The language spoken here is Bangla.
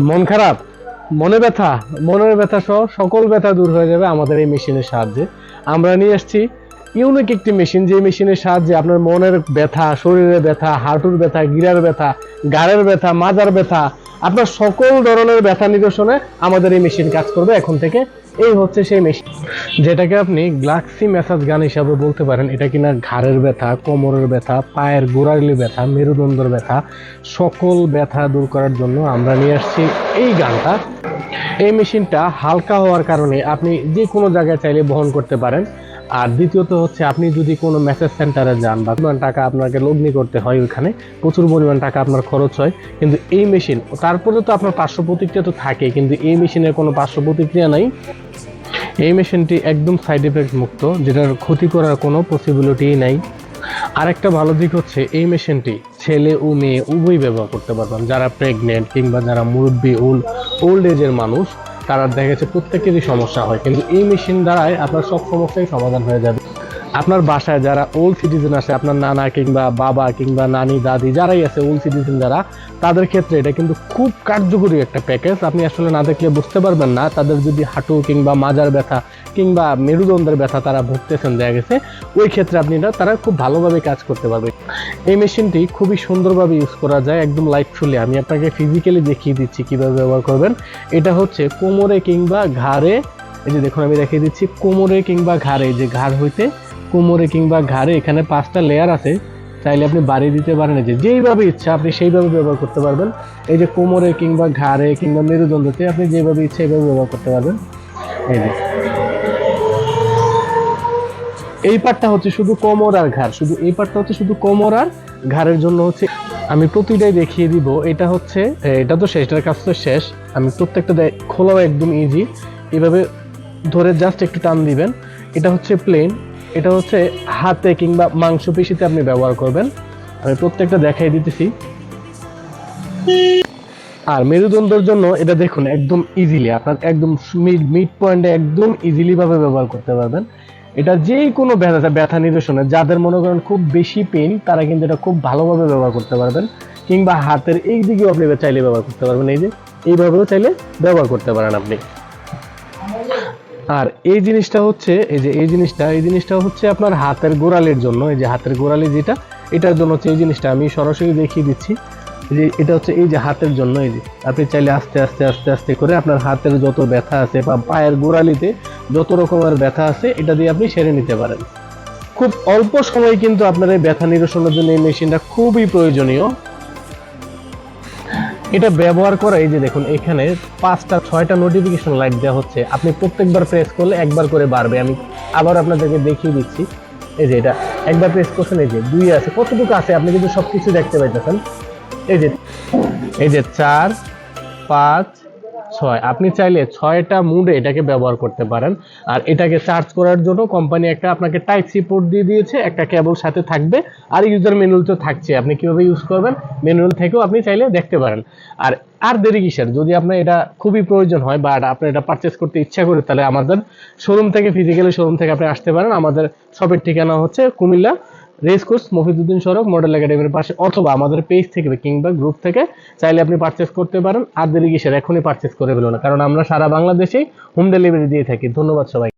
মন খারাপ? মনে ব্যথা? মনের ব্যথা সহ সকল ব্যথা দূর হয়ে যাবে আমাদের এই মেশিনের সাহায্যে। আমরা নিয়ে এসেছি ইউনিক একটি মেশিন, যে মেশিনের সাহায্যে আপনার মনের ব্যথা, শরীরের ব্যথা, হাঁটুর ব্যথা, গিরার ব্যথা, গাড়ের ব্যথা, মাজার ব্যথা, আপনার সকল ধরনের ব্যথা নিরসনে আমাদের এই মেশিন কাজ করবে এখন থেকে এই হচ্ছে সেই মেশিন যেটাকে আপনি গ্লাক্সি ম্যাসাজ গান হিসাবে বলতে পারেন। এটা কিনা ঘাড়ের ব্যথা, কোমরের ব্যথা, পায়ের গোড়ালি ব্যথা, মেরুদণ্ডের ব্যথা, সকল ব্যথা দূর করার জন্য আমরা নিয়ে আসছি এই গানটা। এই মেশিনটা হালকা হওয়ার কারণে আপনি যে কোনো জায়গায় চাইলে বহন করতে পারেন। আর দ্বিতীয়ত হচ্ছে আপনি যদি কোনো মেসেজ সেন্টারে যান বা পরিমাণ টাকা আপনাকে লগ্নি করতে হয় ওইখানে, প্রচুর পরিমাণ টাকা আপনার খরচ হয়। কিন্তু এই মেশিন তারপরে তো আপনার পার্শ্ব প্রতিক্রিয়া তো থাকে, কিন্তু এই মেশিনের কোনো পার্শ্ব প্রতিক্রিয়া নাই। এই মেশিনটি একদম সাইড এফেক্ট মুক্ত, যেটার ক্ষতি করার কোনো পসিবিলিটিই নাই। আরেকটা ভালো দিক হচ্ছে, এই মেশিনটি ছেলে ও মেয়ে উভয় ব্যবহার করতে পারবেন। যারা প্রেগনেন্ট কিংবা যারা মুরব্বী ওল্ড ওল্ড এজের মানুষ তারা দেখা গেছে প্রত্যেকেরই সমস্যা হয়। কিন্তু এই মেশিন দ্বারাই আপনার সব সমস্যাই সমাধান হয়ে যাবে। আপনার বাসায় যারা ওল্ড সিটিজেন আছে আপনার নানা কিংবা বাবা কিংবা নানি, দাদি, যারাই আছে ওল্ড সিটিজেন যারা, তাদের ক্ষেত্রে এটা কিন্তু খুব কার্যকরী একটা প্যাকেজ আপনি আসলে না দেখলে বুঝতে পারবেন না, তাদের যদি হাঁটু কিংবা মাজার ব্যথা কিংবা মেরুদণ্ডের ব্যথা তারা ভুগতেছেন, দেখা গেছে, ওই ক্ষেত্রে আপনি এটা, তারা খুব ভালোভাবে কাজ করতে পারবে। এই মেশিনটি খুবই সুন্দরভাবে ইউজ করা যায়, একদম লাইটফুলি আমি আপনাকে ফিজিক্যালি দেখিয়ে দিচ্ছি কীভাবে ব্যবহার করবেন। এটা হচ্ছে কোমরে কিংবা ঘাড়ে, এই যে দেখুন আমি দেখিয়ে দিচ্ছি, কোমরে কিংবা ঘাড়ে যে ঘাড় হইতে কোমরে কিংবা ঘাড়ে এখানে পাঁচটা লেয়ার আছে, চাইলে আপনি বাড়িয়ে দিতে পারেন। যে যেইভাবে ইচ্ছা আপনি সেইভাবে ব্যবহার করতে পারবেন। এই যে কোমরে কিংবা ঘাড়ে কিংবা মেরুদণ্ডতে আপনি যেভাবে ইচ্ছা এইভাবে ব্যবহার করতে পারবেন। এই যে। এই পার্টটা হচ্ছে শুধু কোমর আর ঘাড়। শুধু এই পার্টটা হচ্ছে শুধু কোমর আর ঘাড়ের জন্য হচ্ছে আমি প্রতিটাই দেখিয়ে দিব। এটা হচ্ছে এটা তো শেষটার কাজ তো শেষ। আমি প্রত্যেকটা খোলাও একদম ইজি এভাবে ধরে জাস্ট একটু টান দিবেন। এটা হচ্ছে প্লেন এটা হচ্ছে হাতে কিংবা মাংসপেশিতে আপনি ব্যবহার করবেন। আমি প্রত্যেকটা দেখাই দিতেছি। আর মেরুদণ্ডের জন্য এটা দেখুন, একদম ইজিলি আপনার একদম মিড পয়েন্টে একদম ইজিলি ভাবে ব্যবহার করতে পারবেন। এটা যে কোনো ব্যথা ব্যথা নিরসনে, যাদের মনে করেন খুব বেশি পেন তারা কিন্তু এটা খুব ভালোভাবে ব্যবহার করতে পারবেন। কিংবা হাতের এই দিকেও আপনি চাইলে ব্যবহার করতে পারবেন। এই যে, এইভাবেও চাইলে ব্যবহার করতে পারেন আপনি। আর এই জিনিসটা হচ্ছে, এই যে এই জিনিসটা এই জিনিসটা হচ্ছে আপনার হাতের গোড়ালির জন্য, এই যে হাতের গোড়ালি যেটা, এটার জন্য হচ্ছে এই জিনিসটা আমি সরাসরি দেখিয়ে দিচ্ছি। যে এটা হচ্ছে এই যে হাতের জন্য, এই যে আপনি চাইলে আস্তে আস্তে আস্তে আস্তে করে আপনার হাতের যত ব্যথা আছে বা পায়ের গোড়ালিতে যত রকমের ব্যথা আছে, এটা দিয়ে আপনি সেরে নিতে পারেন। খুব অল্প সময় কিন্তু আপনার এই ব্যথা নিরসনের জন্য এই মেশিনটা খুবই প্রয়োজনীয়। এটা ব্যবহার করা এই যে দেখুন, এখানে পাঁচটা, ছয়টা নোটিফিকেশন লাইট দেওয়া হচ্ছে। আপনি প্রত্যেকবার প্রেস করলে একবার করে বাড়বে। আমি আবার আপনাদেরকে দেখিয়ে দিচ্ছি। এই যে এটা, একবার প্রেস করছেন, এই যে দুই আছে। কতটুকু আছে? আপনি কিন্তু সব কিছু দেখতে পাইতেছেন। এই যে এই যে চার, পাঁচ ছয়। আপনি চাইলে ছয়টা মুডে এটাকে ব্যবহার করতে পারেন। আর এটাকে চার্জ করার জন্য কোম্পানি একটা আপনাকে টাইপ সি পোর্ট দিয়ে দিয়েছে, একটা কেবল সাথে থাকবে, আর ইউজার ম্যানুয়াল তো থাকছে। আপনি কীভাবে ইউজ করবেন? ম্যানুয়াল থেকেও আপনি চাইলে দেখতে পারেন। আর আর দেরি কিসের? যদি আপনার এটা খুবই প্রয়োজন হয় বা আপনার এটা পারচেস করতে ইচ্ছা করে, তাহলে আমাদের শোরুম থেকে ফিজিক্যালি শোরুম থেকে আপনি আসতে পারেন। আমাদের শপের ঠিকানা হচ্ছে কুমিল্লা রেস কোর্স মফিজুদ্দিন সড়ক মডেল একাডেমির পাশে, অথবা আমাদের পেজ থেকে কিংবা গ্রুপ থেকে চাইলে আপনি পারচেস করতে পারেন। আর দেরি কিসের, এখনই পারচেস করে ফেলুন কারণ আমরা সারা বাংলাদেশেই হোম ডেলিভারি দিয়ে থাকি। ধন্যবাদ সবাই